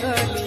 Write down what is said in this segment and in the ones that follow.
ಕಲಿ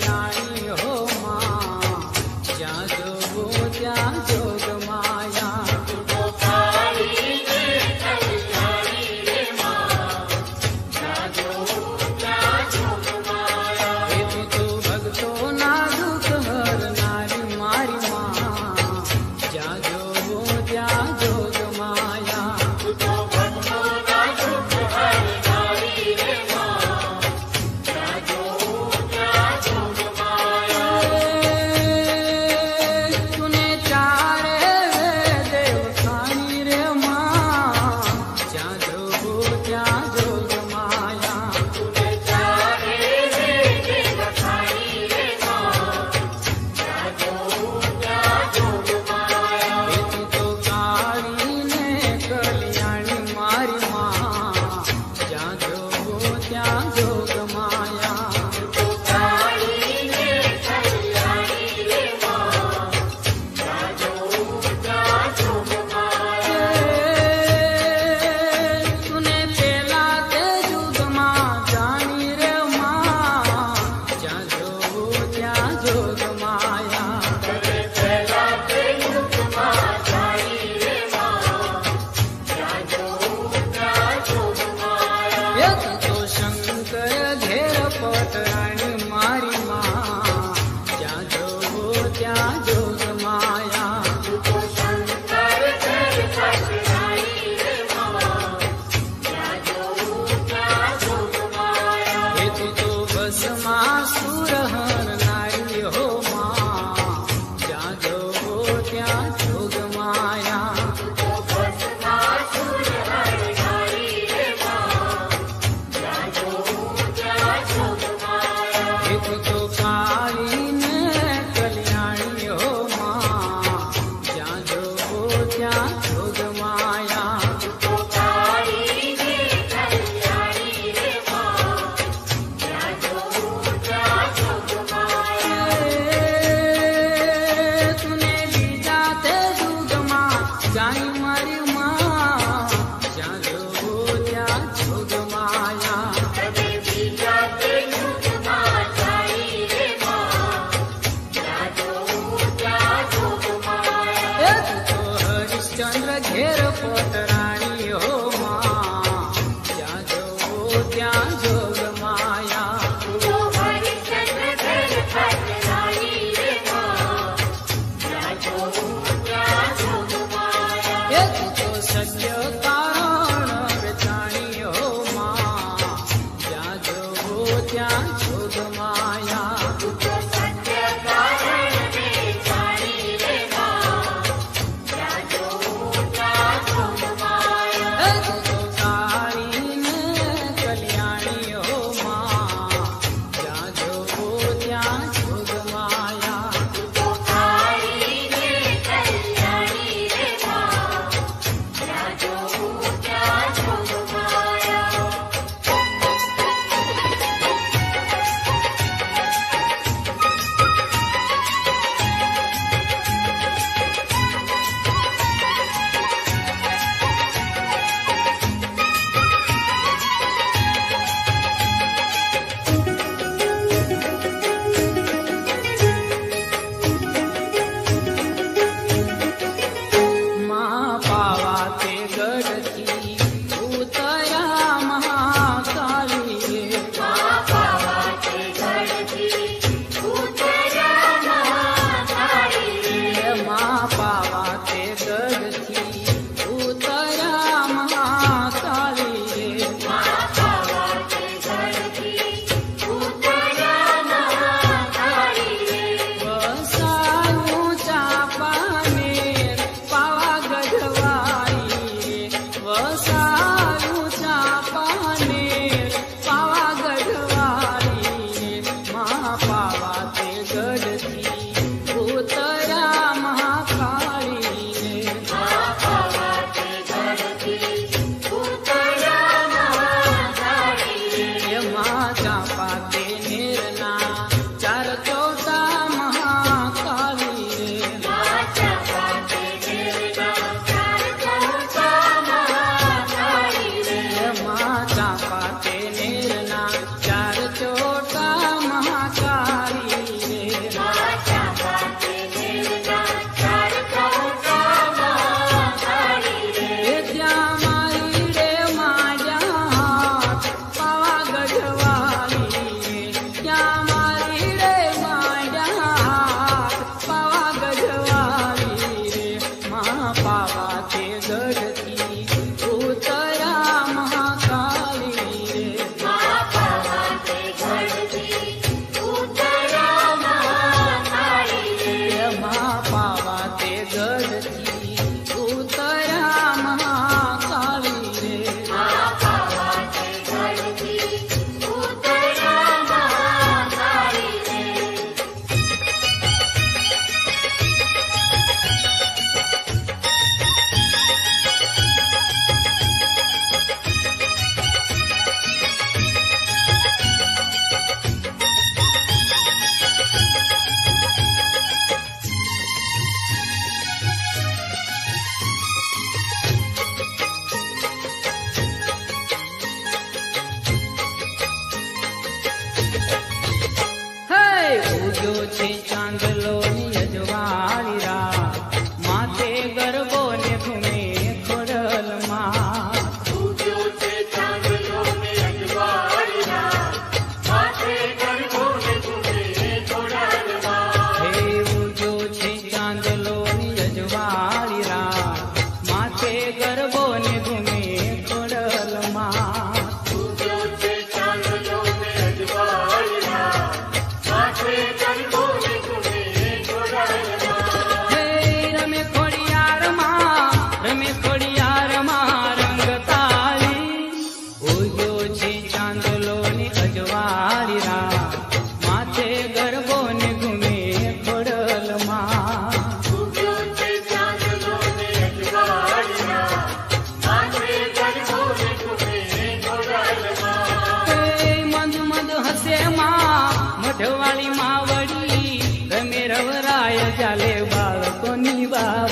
ત્યાં જો ચંદ્ર ઘેર પોતરાણી હો માં. જ્યાં જવો ત્યાં જોગ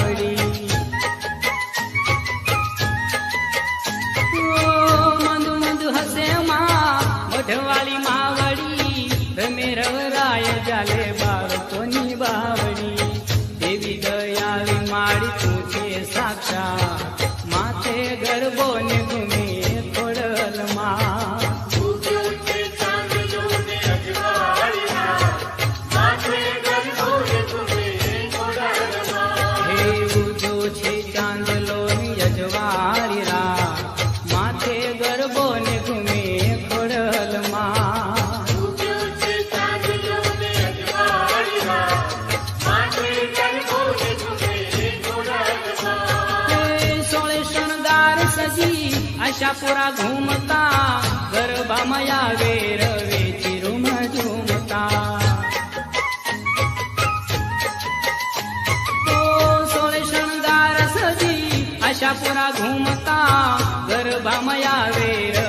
வழி पुरा घुमता गर्भामया वेरवे चिरुम झुमता. तो सोळे शृंगार सजी अशा पुरा घुमता मया वेर